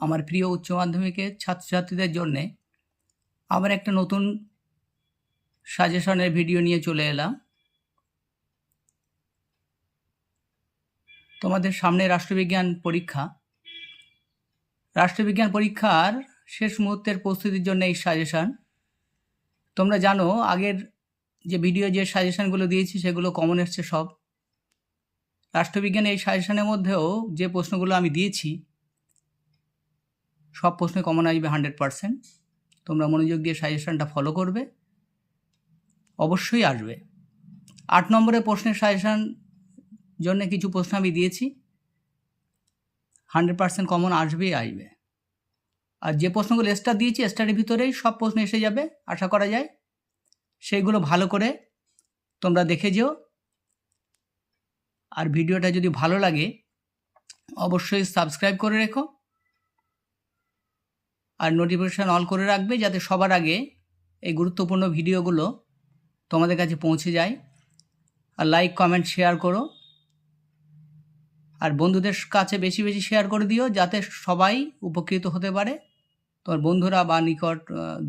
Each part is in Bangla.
আমার প্রিয় উচ্চ মাধ্যমিকের ছাত্রছাত্রীদের জন্যে আবার একটা নতুন সাজেশনের ভিডিও নিয়ে চলে এলাম। তোমাদের সামনে রাষ্ট্রবিজ্ঞান পরীক্ষা। রাষ্ট্রবিজ্ঞান পরীক্ষার শেষ মুহূর্তের প্রস্তুতির জন্য এই সাজেশান। তোমরা জানো, আগের যে ভিডিও যে সাজেশানগুলো দিয়েছি, সেগুলো কমন এসছে সব। রাষ্ট্রবিজ্ঞানের এই সাজেশানের মধ্যেও যে প্রশ্নগুলো আমি দিয়েছি সব প্রশ্নে কমন আসবে হান্ড্রেড পারসেন্ট তোমরা মনোযোগ দিয়ে সাজেশনটা ফলো করবে। অবশ্যই আসবে। আট নম্বরের প্রশ্নের সাজেশান জন্য কিছু প্রশ্ন আমি দিয়েছি। হান্ড্রেড পারসেন্ট কমন আসবেই, আসবে। আর যে প্রশ্নগুলো এক্সট্রা দিয়েছি এক্সট্রার ভিতরেই সব প্রশ্ন এসে যাবে, আশা করা যায়। সেইগুলো ভালো করে তোমরা দেখে যেও। আর ভিডিওটা যদি ভালো লাগে, অবশ্যই সাবস্ক্রাইব করে রেখো। আর নোটিফিকেশান অল করে রাখবে যাতে সবার আগে এই গুরুত্বপূর্ণ ভিডিওগুলো তোমাদের কাছে পৌঁছে যায়। আর লাইক কমেন্ট শেয়ার করো। আর বন্ধুদের কাছে বেশি বেশি শেয়ার করে দিও যাতে সবাই উপকৃত হতে পারে। তোমার বন্ধুরা বা নিকট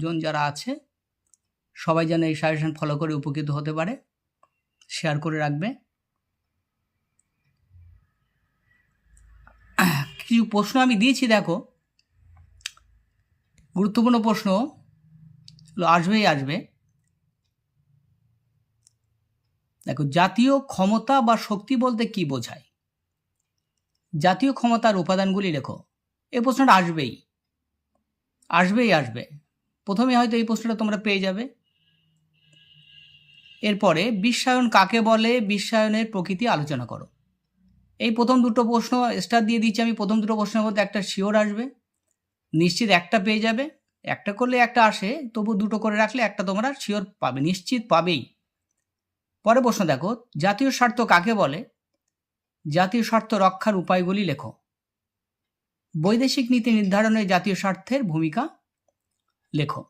জন যারা আছে, সবাই যেন এই সাজেশন ফলো করে উপকৃত হতে পারে। শেয়ার করে রাখবে। কিছু প্রশ্ন আমি দিয়েছি, দেখো। গুরুত্বপূর্ণ প্রশ্ন আসবেই আসবে। দেখো, জাতীয় ক্ষমতা বা শক্তি বলতে কি বোঝায়? জাতীয় ক্ষমতার উপাদানগুলি লেখো। এই প্রশ্নটা আসবেই। আসবেই আসবে। প্রথমে হয়তো এই প্রশ্নটা তোমরা পেয়ে যাবে। এরপরে, বিশ্বায়ন কাকে বলে? বিশ্বায়নের প্রকৃতি আলোচনা করো। এই প্রথম দুটো প্রশ্ন স্টার দিয়ে দিচ্ছি আমি। প্রথম দুটো প্রশ্নের মধ্যে একটা শিওর আসবে। নিশ্চিত একটা পেয়ে যাবে, একটা করলে একটা আসে, তবু দুটো করে রাখলে একটা তোমরা শিওর পাবে, নিশ্চিত পাবেই। পরে প্রশ্ন দেখো, জাতীয় স্বার্থ কাকে বলে? জাতীয় স্বার্থ রক্ষার উপায়গুলি লেখো। বৈদেশিক নীতি নির্ধারণে জাতীয় স্বার্থের ভূমিকা লেখো।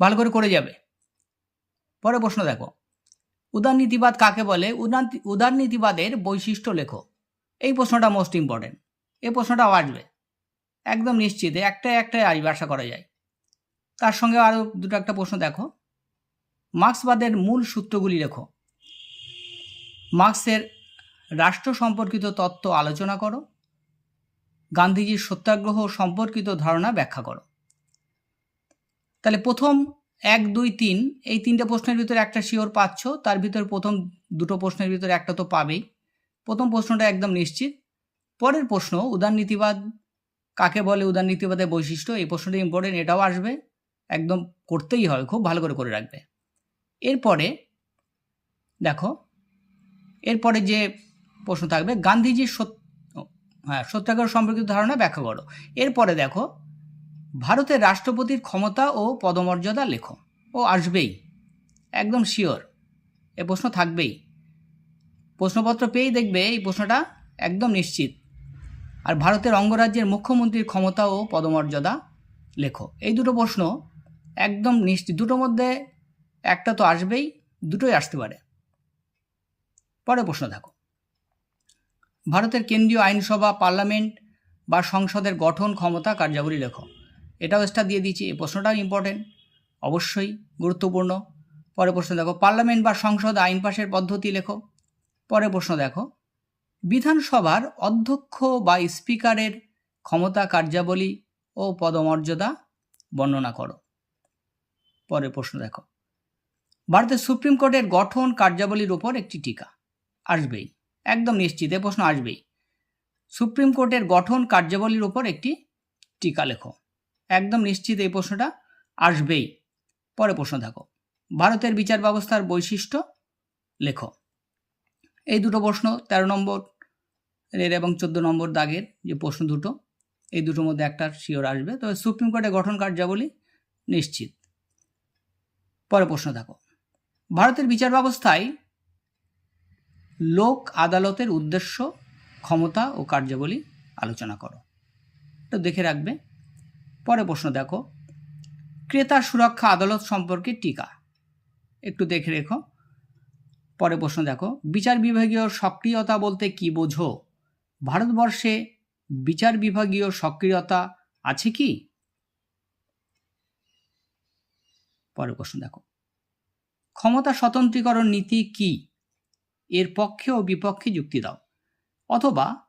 ভালো করে করে যাবে। পরে প্রশ্ন দেখো উদারনীতিবাদ কাকে বলে? উদার- উদারনীতিবাদের বৈশিষ্ট্য লেখো। এই প্রশ্নটা মোস্ট ইম্পর্টেন্ট এই প্রশ্নটাও আসবে। একদম নিশ্চিত একটা একটাই আসবে আশা করা যায়। তার সঙ্গে আরও দুটো একটা প্রশ্ন দেখো। মার্ক্সবাদের মূল সূত্রগুলি লেখো। মার্ক্সের রাষ্ট্র সম্পর্কিত তত্ত্ব আলোচনা করো। গান্ধীজির সত্যাগ্রহ সম্পর্কিত ধারণা ব্যাখ্যা করো। তাহলে প্রথম এক, দুই, তিন, এই তিনটে প্রশ্নের ভিতরে একটা শিওর পাচ্ছ, তার ভিতরে প্রথম দুটো প্রশ্নের ভিতরে একটা তো পাবেই। প্রথম প্রশ্নটা একদম নিশ্চিত। পরের প্রশ্ন, উদারনীতিবাদ কাকে বলে উদারনীতিবাদের বৈশিষ্ট্য? এই প্রশ্নটা ইম্পর্টেন্ট এটাও আসবে। একদম করতেই হবে, খুব ভালো করে করে রাখবে। এরপরে, দেখো, এরপরে যে প্রশ্ন থাকবে, গান্ধীজির সত্য হ্যাঁ সত্যাগ্রহ সম্পর্কিত ধারণা ব্যাখ্যা করো। এরপরে দেখো, ভারতের রাষ্ট্রপতির ক্ষমতা ও পদমর্যাদা লেখো। ও, আসবেই। একদম শিওর এ প্রশ্ন থাকবেই। প্রশ্নপত্র পেয়েই দেখবে এই প্রশ্নটা একদম নিশ্চিত। আর ভারতের অঙ্গরাজ্যের মুখ্যমন্ত্রীর ক্ষমতা ও পদমর্যাদা লেখো। এই দুটো প্রশ্ন একদম নিশ্চিত, দুটোর মধ্যে একটা তো আসবেই, দুটোই আসতে পারে। পরে প্রশ্ন দেখো। ভারতের কেন্দ্রীয় আইনসভা, পার্লামেন্ট বা সংসদের গঠন ক্ষমতা কার্যাবলী লেখো। এটাও স্টার দিয়ে দিচ্ছি এই প্রশ্নটাও ইম্পর্টেন্ট অবশ্যই গুরুত্বপূর্ণ। পরে প্রশ্ন দেখো, পার্লামেন্ট বা সংসদ আইন পাশের পদ্ধতি লেখো। পরে প্রশ্ন দেখো বিধানসভার অধ্যক্ষ বা স্পিকারের ক্ষমতা কার্যাবলী ও পদমর্যাদা বর্ণনা করো। পরে প্রশ্ন দেখো। ভারতের সুপ্রিম কোর্টের গঠন কার্যাবলীর উপর একটি টিকা। আসবেই। একদম নিশ্চিত, এ প্রশ্ন আসবেই। সুপ্রিম কোর্টের গঠন কার্যাবলীর উপর একটি টিকা লেখো। একদম নিশ্চিত এই প্রশ্নটা আসবেই। পরে প্রশ্ন থাকো ভারতের বিচার ব্যবস্থার বৈশিষ্ট্য লেখো। এই দুটো প্রশ্ন, তেরো নম্বর এর এবং চোদ্দ নম্বর দাগের যে প্রশ্ন দুটো, এই দুটোর মধ্যে একটা শিওর আসবে। তবে সুপ্রিম কোর্টের গঠন কার্যাবলী নিশ্চিত। পরে প্রশ্ন দেখো। ভারতের বিচার ব্যবস্থায় লোক আদালতের উদ্দেশ্য, ক্ষমতা ও কার্যাবলী আলোচনা করো। তো দেখে রাখবে। পরে প্রশ্ন দেখো। ক্রেতা সুরক্ষা আদালত সম্পর্কে টিকা। একটু দেখে রেখো। পরে প্রশ্ন দেখো। বিচার বিভাগীয় সক্রিয়তা বলতে কি বোঝো? ভারতবর্ষে বিচার বিভাগীয় সক্রিয়তা আছে কি? পরের প্রশ্ন দেখো। ক্ষমতা স্বতন্ত্রীকরণ নীতি কি? এর পক্ষে ও বিপক্ষে যুক্তি দাও। অথবা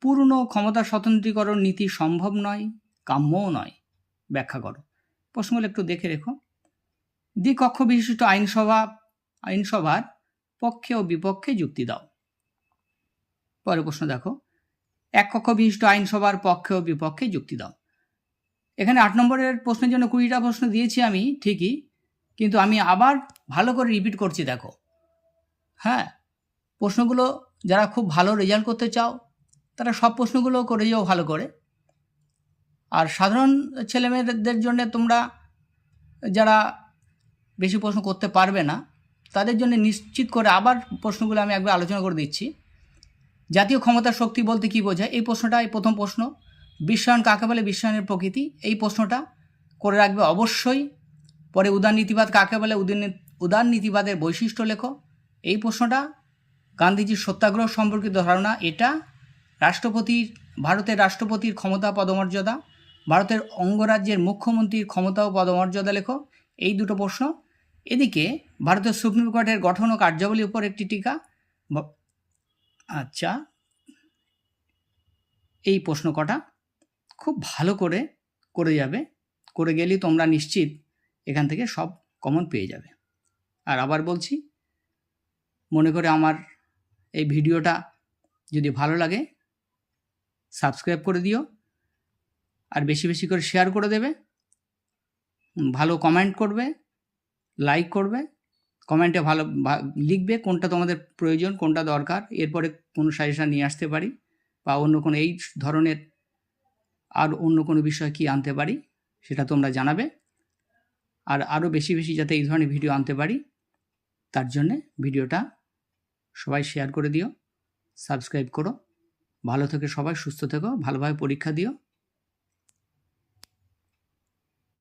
পূর্ণ ক্ষমতা স্বতন্ত্রীকরণ নীতি সম্ভব নয়, কাম্যও নয়। ব্যাখ্যা করো। প্রশ্নগুলো একটু দেখে রেখো। দ্বিকক্ষ বিশিষ্ট আইনসভা, আইনসভার পক্ষে ও বিপক্ষে যুক্তি দাও। পরের প্রশ্ন দেখো। এক কক্ষ বিশিষ্ট আইনসভার পক্ষে ও বিপক্ষে যুক্তি দাও। এখানে আট নম্বরের প্রশ্নের জন্য কুড়িটা প্রশ্ন দিয়েছি আমি, ঠিকই, কিন্তু আমি আবার ভালো করে রিপিট করছি, দেখো। হ্যাঁ প্রশ্নগুলো যারা খুব ভালো রেজাল্ট করতে চাও, তারা সব প্রশ্নগুলো করে যাও ভালো করে। আর সাধারণ ছেলেমেয়েদের জন্য তোমরা যারা বেশি প্রশ্ন করতে পারবে না, তাদের জন্য নিশ্চিত করে আবার প্রশ্নগুলো আমি একবার আলোচনা করে দিচ্ছি। জাতীয় ক্ষমতার শক্তি বলতে কী বোঝায়? এই প্রশ্নটা, এই প্রথম প্রশ্ন। বিশ্বায়ন কাকে বলে? বিশ্বায়নের প্রকৃতি। এই প্রশ্নটা করে রাখবে অবশ্যই। পরে উদারনীতিবাদ কাকে বলে? উদার- উদারনীতিবাদের বৈশিষ্ট্য লেখো। এই প্রশ্নটা গান্ধীজির সত্যাগ্রহ সম্পর্কিত ধারণা। এটা রাষ্ট্রপতির, ভারতের রাষ্ট্রপতির ক্ষমতা পদমর্যাদা। ভারতের অঙ্গরাজ্যের মুখ্যমন্ত্রীর ক্ষমতা ও পদমর্যাদা লেখো। এই দুটো প্রশ্ন। এদিকে ভারতের সুপ্রিম কোর্টের গঠন ও কার্যাবলীর উপর একটি টিকা। আচ্ছা। এই প্রশ্ন কটা খুব ভালো করে করে যাবে। করে গেলেই তোমরা নিশ্চিত এখান থেকে সব কমন পেয়ে যাবে। আর আবার বলছি, মনে করে আমার এই ভিডিওটা যদি ভালো লাগে সাবস্ক্রাইব করে দিও। আর বেশি বেশি করে শেয়ার করে দেবে। ভালো কমেন্ট করবে লাইক করবে। কমেন্টে ভালো লিখবে কোনটা তোমাদের প্রয়োজন, কোনটা দরকার, এরপরে কোনো সাজেশান নিয়ে আসতে পারি বা অন্য কোনো এই ধরনের আর অন্য কোনো বিষয় কি আনতে পারি সেটা তোমরা জানাবে। আর আরও বেশি বেশি যাতে এই ধরনের ভিডিও আনতে পারি, তার জন্যে ভিডিওটা সবাই শেয়ার করে দিও, সাবস্ক্রাইব করো। ভালো থেকে সবাই, সুস্থ থেকো, ভালোভাবে পরীক্ষা দিও।